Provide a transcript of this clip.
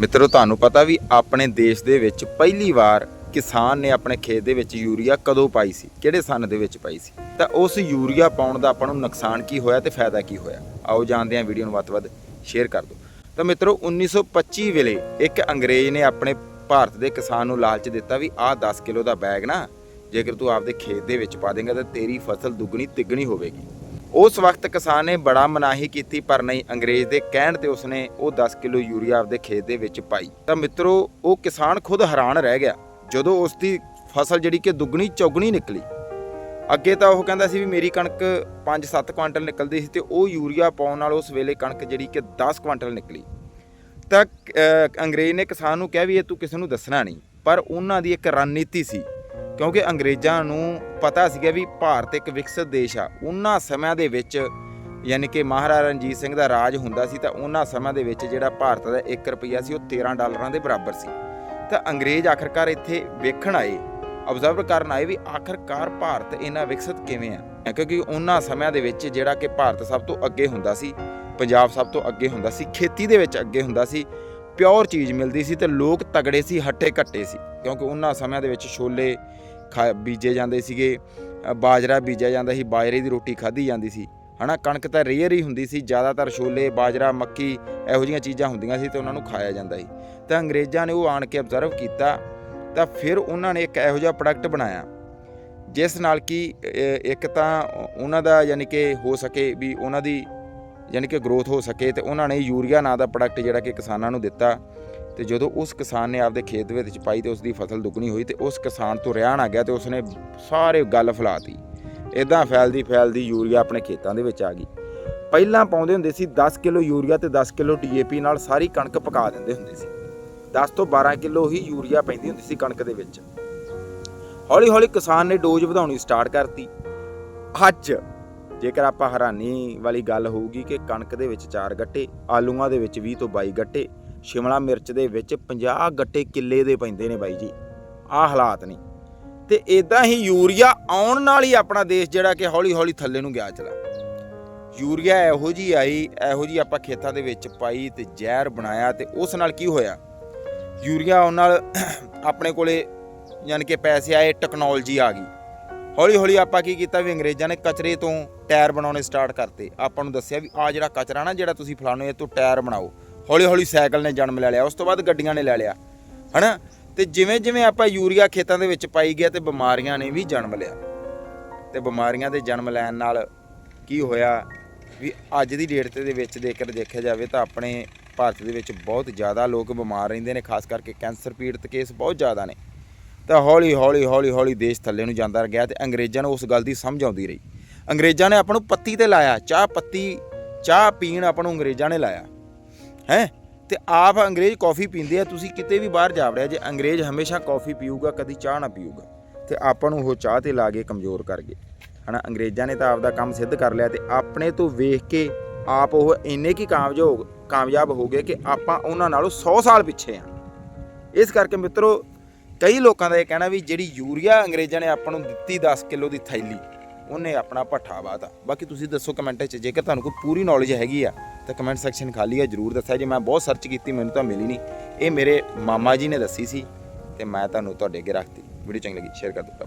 ਮਿੱਤਰੋ, ਤੁਹਾਨੂੰ ਪਤਾ ਵੀ ਆਪਣੇ ਦੇਸ਼ ਦੇ ਵਿੱਚ ਪਹਿਲੀ ਵਾਰ ਕਿਸਾਨ ਨੇ ਆਪਣੇ ਖੇਤ ਦੇ ਵਿੱਚ ਯੂਰੀਆ ਕਦੋਂ ਪਾਈ ਸੀ? ਕਿਹੜੇ ਸਨ ਦੇ ਵਿੱਚ ਪਾਈ ਸੀ? ਤਾਂ ਉਸ ਯੂਰੀਆ ਪਾਉਣ ਦਾ ਆਪਾਂ ਨੂੰ ਨੁਕਸਾਨ ਕੀ ਹੋਇਆ ਤੇ ਫਾਇਦਾ ਕੀ ਹੋਇਆ? ਆਓ ਜਾਣਦੇ ਹਾਂ ਵੀਡੀਓ ਨੂੰ ਵੱਧ ਤੋਂ ਵੱਧ ਸ਼ੇਅਰ ਕਰ ਦਿਓ। ਤਾਂ ਮਿੱਤਰੋ 1925 ਵੇਲੇ ਇੱਕ ਅੰਗਰੇਜ਼ ਨੇ ਆਪਣੇ ਭਾਰਤ ਦੇ ਕਿਸਾਨ ਨੂੰ ਲਾਲਚ ਦਿੱਤਾ ਵੀ ਆਹ 10 ਕਿਲੋ ਦਾ ਬੈਗ ਨਾ ਜੇਕਰ ਤੂੰ ਆਪਦੇ ਖੇਤ ਦੇ ਵਿੱਚ ਪਾ ਦੇਂਗਾ ਤਾਂ ਤੇਰੀ ਫਸਲ ਦੁੱਗਣੀ ਤਿੱਗਣੀ ਹੋਵੇਗੀ। ਉਸ ਵਕਤ ਕਿਸਾਨ ਨੇ ਬੜਾ ਮਨਾਹੀ ਕੀਤੀ, ਪਰ ਨਹੀਂ, ਅੰਗਰੇਜ਼ ਦੇ ਕਹਿਣ ਤੇ ਉਸਨੇ ਉਹ 10 ਕਿਲੋ ਯੂਰੀਆ ਆਪਦੇ ਖੇਤ ਦੇ ਵਿੱਚ ਪਾਈ। ਤਾਂ ਮਿੱਤਰੋ, ਉਹ ਕਿਸਾਨ ਖੁਦ ਹੈਰਾਨ ਰਹਿ ਗਿਆ ਜਦੋਂ ਉਸ ਦੀ ਫਸਲ ਜਿਹੜੀ ਕਿ ਦੁੱਗਣੀ ਚੌਗਣੀ ਨਿਕਲੀ। ਅੱਗੇ ਤਾਂ ਉਹ ਕਹਿੰਦਾ ਸੀ ਵੀ ਮੇਰੀ ਕਣਕ 5-7 ਕੁਆਂਟਲ ਨਿਕਲਦੀ ਸੀ ਤੇ ਉਹ ਯੂਰੀਆ ਪਾਉਣ ਨਾਲ ਉਸ ਵੇਲੇ ਕਣਕ ਜਿਹੜੀ ਕਿ 10 ਕੁਆਂਟਲ ਨਿਕਲੀ। ਤਾਂ ਅੰਗਰੇਜ਼ ਨੇ ਕਿਸਾਨ ਨੂੰ ਕਿਹਾ ਵੀ ਇਹ ਤੂੰ ਕਿਸੇ ਨੂੰ ਦੱਸਣਾ ਨਹੀਂ, ਪਰ ਉਹਨਾਂ ਦੀ ਇੱਕ ਰਣਨੀਤੀ ਸੀ ਕਿਉਂਕਿ ਅੰਗਰੇਜ਼ਾਂ ਨੂੰ ਪਤਾ ਸੀਗਾ ਵੀ ਭਾਰਤ ਇੱਕ ਵਿਕਸਿਤ ਦੇਸ਼ ਆ। ਉਹਨਾਂ ਸਮਿਆਂ ਦੇ ਵਿੱਚ ਯਾਨੀ ਕਿ ਮਹਾਰਾਜਾ ਰਣਜੀਤ ਸਿੰਘ ਦਾ ਰਾਜ ਹੁੰਦਾ ਸੀ ਤਾਂ ਉਹਨਾਂ ਸਮਿਆਂ ਦੇ ਵਿੱਚ ਜਿਹੜਾ ਭਾਰਤ ਦਾ 1 ਰੁਪਈਆ ਸੀ ਉਹ 13 ਡਾਲਰਾਂ ਦੇ ਬਰਾਬਰ ਸੀ। ਤਾਂ ਅੰਗਰੇਜ਼ ਆਖਰਕਾਰ ਇੱਥੇ ਵੇਖਣ ਆਏ ਅਬਜ਼ਰਵ ਕਰਨ ਆਏ ਵੀ ਆਖਰਕਾਰ ਭਾਰਤ ਇੰਨਾ ਵਿਕਸਿਤ ਕਿਵੇਂ ਆ। ਕਿਉਂਕਿ ਉਹਨਾਂ ਸਮਿਆਂ ਦੇ ਵਿੱਚ ਜਿਹੜਾ ਕਿ ਭਾਰਤ ਸਭ ਤੋਂ ਅੱਗੇ ਹੁੰਦਾ ਸੀ, ਪੰਜਾਬ ਸਭ ਤੋਂ ਅੱਗੇ ਹੁੰਦਾ ਸੀ, ਖੇਤੀ ਦੇ ਵਿੱਚ ਅੱਗੇ ਹੁੰਦਾ ਸੀ ਪਿਓਰ ਚੀਜ਼ ਮਿਲਦੀ ਸੀ ਤੇ ਲੋਕ ਤਗੜੇ ਸੀ ਹੱਟੇ ਘੱਟੇ ਸੀ। ਕਿਉਂਕਿ ਉਹਨਾਂ ਸਮਿਆਂ ਦੇ ਵਿੱਚ ਛੋਲੇ ਖਾ ਬੀਜੇ ਜਾਂਦੇ ਸੀਗੇ ਬਾਜਰਾ ਬੀਜਿਆ ਜਾਂਦਾ ਸੀ, ਬਾਜਰੇ ਦੀ ਰੋਟੀ ਖਾਧੀ ਜਾਂਦੀ ਸੀ। ਹਨਾ, ਕਣਕ ਤਾਂ ਰੇਅਰ ਹੀ ਹੁੰਦੀ ਸੀ, ਜ਼ਿਆਦਾਤਰ ਛੋਲੇ, ਬਾਜਰਾ, ਮੱਕੀ ਇਹੋ ਜਿਹੀਆਂ ਚੀਜ਼ਾਂ ਹੁੰਦੀਆਂ ਸੀ ਤੇ ਉਹਨਾਂ ਨੂੰ ਖਾਇਆ ਜਾਂਦਾ ਸੀ। ਤਾਂ ਅੰਗਰੇਜ਼ਾਂ ਨੇ ਉਹ ਆਣ ਕੇ ਅਬਜ਼ਰਵ ਕੀਤਾ, ਤਾਂ ਫਿਰ ਉਹਨਾਂ ਨੇ ਇੱਕ ਇਹੋ ਜਿਹਾ ਪ੍ਰੋਡਕਟ ਬਣਾਇਆ, ਜਿਸ ਨਾਲ ਕਿ ਇੱਕ ਤਾਂ ਉਹਨਾਂ ਦਾ ਯਾਨੀ ਕਿ ਹੋ ਸਕੇ ਵੀ ਉਹਨਾਂ ਦੀ ਯਾਨੀ ਕਿ ਗਰੋਥ ਹੋ ਸਕੇ ਤੇ ਉਹਨਾਂ ਨੇ ਯੂਰੀਆ ਨਾਂ ਦਾ ਪ੍ਰੋਡਕਟ ਜਿਹੜਾ ਕਿ ਕਿਸਾਨਾਂ ਨੂੰ ਦਿੱਤਾ ਤੇ ਜਦੋਂ ਉਸ ਕਿਸਾਨ ਨੇ ਆਪਦੇ ਖੇਤ ਦੇ ਵਿੱਚ ਪਾਈ ਤੇ ਉਸ ਦੀ ਫਸਲ ਦੁੱਗਣੀ ਹੋਈ ਤੇ ਉਸ ਕਿਸਾਨ ਤੋਂ ਰਹਿਣ ਆ ਗਿਆ ਤੇ ਉਸਨੇ ਸਾਰੇ ਗੱਲ ਫੈਲਾਤੀ। ਇਦਾਂ ਫੈਲਦੀ ਫੈਲਦੀ ਯੂਰੀਆ ਆਪਣੇ ਖੇਤਾਂ ਦੇ ਵਿੱਚ ਆ ਗਈ। ਪਹਿਲਾਂ ਪਾਉਂਦੇ ਹੁੰਦੇ ਸੀ 10 ਕਿਲੋ ਯੂਰੀਆ ਤੇ 10 ਕਿਲੋ ਡੀਏਪੀ ਨਾਲ ਸਾਰੀ ਕਣਕ ਪਕਾ ਦਿੰਦੇ ਹੁੰਦੇ ਸੀ। 10 ਤੋਂ 12 ਕਿਲੋ ਹੀ ਯੂਰੀਆ ਪੈਂਦੀ ਹੁੰਦੀ ਸੀ ਕਣਕ ਦੇ ਵਿੱਚ। ਹੌਲੀ ਹੌਲੀ ਕਿਸਾਨ ਨੇ ਡੋਜ਼ ਵਧਾਉਣੀ ਸਟਾਰਟ ਕਰਤੀ। ਅੱਜ ਜੇਕਰ ਆਪਾਂ ਹੈਰਾਨੀ ਵਾਲੀ ਗੱਲ ਹੋਊਗੀ ਕਿ ਕਣਕ ਦੇ ਵਿੱਚ 4 ਗੱਟੇ, ਆਲੂਆਂ ਦੇ ਵਿੱਚ 20 ਤੋਂ 22 ਗੱਟੇ, ਸ਼ਿਮਲਾ ਮਿਰਚ ਦੇ ਵਿੱਚ 50 ਗੱਟੇ ਕਿੱਲੇ ਦੇ ਪੈਂਦੇ ਨੇ ਬਾਈ ਜੀ। ਆਹ ਹਾਲਾਤ ਨੇ। ਤੇ ਇਦਾਂ ਹੀ ਯੂਰੀਆ ਆਉਣ ਨਾਲ ਹੀ ਆਪਣਾ ਦੇਸ਼ ਜਿਹੜਾ ਕਿ ਹੌਲੀ ਹੌਲੀ ਥੱਲੇ ਨੂੰ ਗਿਆ ਚਲਾ। ਯੂਰੀਆ ਇਹੋ ਜੀ ਆਈ, ਇਹੋ ਜੀ ਆਪਾਂ ਖੇਤਾਂ ਦੇ ਵਿੱਚ ਪਾਈ ਤੇ ਜ਼ਹਿਰ ਬਣਾਇਆ ਤੇ ਉਸ ਨਾਲ ਕੀ ਹੋਇਆ? ਯੂਰੀਆ ਆਉਣ ਨਾਲ ਆਪਣੇ ਕੋਲੇ ਯਾਨੀ ਕਿ ਪੈਸੇ ਆਏ, ਟੈਕਨੋਲੋਜੀ ਆ ਗਈ। ਹੌਲੀ ਹੌਲੀ ਆਪਾਂ ਕੀ ਕੀਤਾ ਵੀ ਅੰਗਰੇਜ਼ਾਂ ਨੇ ਕਚਰੇ ਤੋਂ ਟਾਇਰ ਬਣਾਉਣੇ ਸਟਾਰਟ ਕਰਤੇ। ਆਪਾਂ ਨੂੰ ਦੱਸਿਆ ਵੀ ਆ ਜਿਹੜਾ ਕਚਰਾ ਨਾ ਜਿਹੜਾ ਤੁਸੀਂ ਫਲਾਣੇ ਇਹ ਤੋਂ ਟਾਇਰ ਬਣਾਓ ਹੌਲੀ ਹੌਲੀ ਸਾਈਕਲ ਨੇ ਜਨਮ ਲੈ ਲਿਆ, ਉਸ ਤੋਂ ਬਾਅਦ ਗੱਡੀਆਂ ਨੇ ਲੈ ਲਿਆ, ਹਨਾ? ਤੇ ਜਿਵੇਂ ਜਿਵੇਂ ਆਪਾਂ ਯੂਰੀਆ ਖੇਤਾਂ ਦੇ ਵਿੱਚ ਪਾਈ ਗਿਆ ਤੇ ਬਿਮਾਰੀਆਂ ਨੇ ਵੀ ਜਨਮ ਲਿਆ। ਤੇ ਬਿਮਾਰੀਆਂ ਦੇ ਜਨਮ ਲੈਣ ਨਾਲ ਕੀ ਹੋਇਆ ਵੀ ਅੱਜ ਦੀ ਡੇਟ ਤੇ ਦੇ ਵਿੱਚ ਜੇਕਰ ਦੇਖਿਆ ਜਾਵੇ ਤਾਂ ਆਪਣੇ ਭਾਰਤ ਦੇ ਵਿੱਚ ਬਹੁਤ ਜ਼ਿਆਦਾ ਲੋਕ ਬਿਮਾਰ ਰਹਿੰਦੇ ਨੇ, ਖਾਸ ਕਰਕੇ ਕੈਂਸਰ ਪੀੜਤ ਕੇਸ ਬਹੁਤ ਜ਼ਿਆਦਾ ਨੇ। ਤਾਂ ਹੌਲੀ ਹੌਲੀ ਹੌਲੀ ਹੌਲੀ ਦੇਸ਼ ਥੱਲੇ ਨੂੰ ਜਾਂਦਾ ਗਿਆ ਤੇ ਅੰਗਰੇਜ਼ਾਂ ਨੂੰ ਉਸ ਗੱਲ ਦੀ ਸਮਝ ਆਉਂਦੀ ਰਹੀ। ਅੰਗਰੇਜ਼ਾਂ ਨੇ ਆਪਾਂ ਨੂੰ ਪੱਤੀ ਤੇ ਲਾਇਆ, ਚਾਹ ਪੱਤੀ, ਚਾਹ ਪੀਣ ਆਪਾਂ ਨੂੰ ਅੰਗਰੇਜ਼ਾਂ ਨੇ ਲਾਇਆ। ਹੈ? ਤੇ ਆਪ ਅੰਗਰੇਜ਼ ਕਾਫੀ ਪੀਂਦੇ ਆ, ਤੁਸੀਂ ਕਿਤੇ ਵੀ ਬਾਹਰ ਜਾ ਵੜਿਆ, ਜੇ ਅੰਗਰੇਜ਼ ਹਮੇਸ਼ਾ ਕਾਫੀ ਪੀਊਗਾ, ਕਦੀ ਚਾਹ ਨਾ ਪੀਊਗਾ, ਤੇ ਆਪਾਂ ਨੂੰ ਉਹ ਚਾਹ ਤੇ ਲਾ ਕੇ ਕਮਜ਼ੋਰ ਕਰ ਗਏ। ਹਨਾ, ਅੰਗਰੇਜ਼ਾਂ ਨੇ ਤਾਂ ਆਪਦਾ ਕੰਮ ਸਿੱਧ ਕਰ ਲਿਆ ਤੇ ਆਪਣੇ ਤੋਂ ਵੇਖ ਕੇ ਆਪ ਉਹ ਇੰਨੇ ਕੀ ਕਾਮਯਾਬ ਕਾਮਯਾਬ ਹੋ ਗਏ ਕਿ ਆਪਾਂ ਉਹਨਾਂ ਨਾਲੋਂ 100 ਸਾਲ ਪਿੱਛੇ ਆ। ਇਸ ਕਰਕੇ ਮਿੱਤਰੋ ਕਈ ਲੋਕਾਂ ਦਾ ਇਹ ਕਹਿਣਾ ਵੀ ਜਿਹੜੀ ਯੂਰੀਆ ਅੰਗਰੇਜ਼ਾਂ ਨੇ ਆਪਾਂ ਨੂੰ ਦਿੱਤੀ 10 ਕਿਲੋ ਦੀ ਥੈਲੀ, ਉਹਨੇ ਆਪਣਾ ਭੱਠਾ ਵਾਤਾ ਬਾਕੀ ਤੁਸੀਂ ਦੱਸੋ ਕਮੈਂਟ 'ਚ, ਜੇਕਰ ਤੁਹਾਨੂੰ ਕੋਈ ਪੂਰੀ ਨੌਲੇਜ ਹੈਗੀ ਆ, ਤਾਂ ਕਮੈਂਟ ਸੈਕਸ਼ਨ ਖਾਲੀ ਆ, ਜਰੂਰ ਦੱਸਿਆ। ਜੇ ਮੈਂ ਬਹੁਤ ਸਰਚ ਕੀਤੀ, ਮੈਨੂੰ ਤਾਂ ਮਿਲੀ ਨਹੀਂ। ਇਹ ਮੇਰੇ ਮਾਮਾ ਜੀ ਨੇ ਦੱਸੀ ਸੀ, ਤੇ ਮੈਂ ਤੁਹਾਨੂੰ ਤੁਹਾਡੇ ਅੱਗੇ ਰੱਖਤੀ। ਵੀਡੀਓ ਚੰਗੀ ਲੱਗੀ ਸ਼ੇਅਰ ਕਰ ਦਿੱਤਾ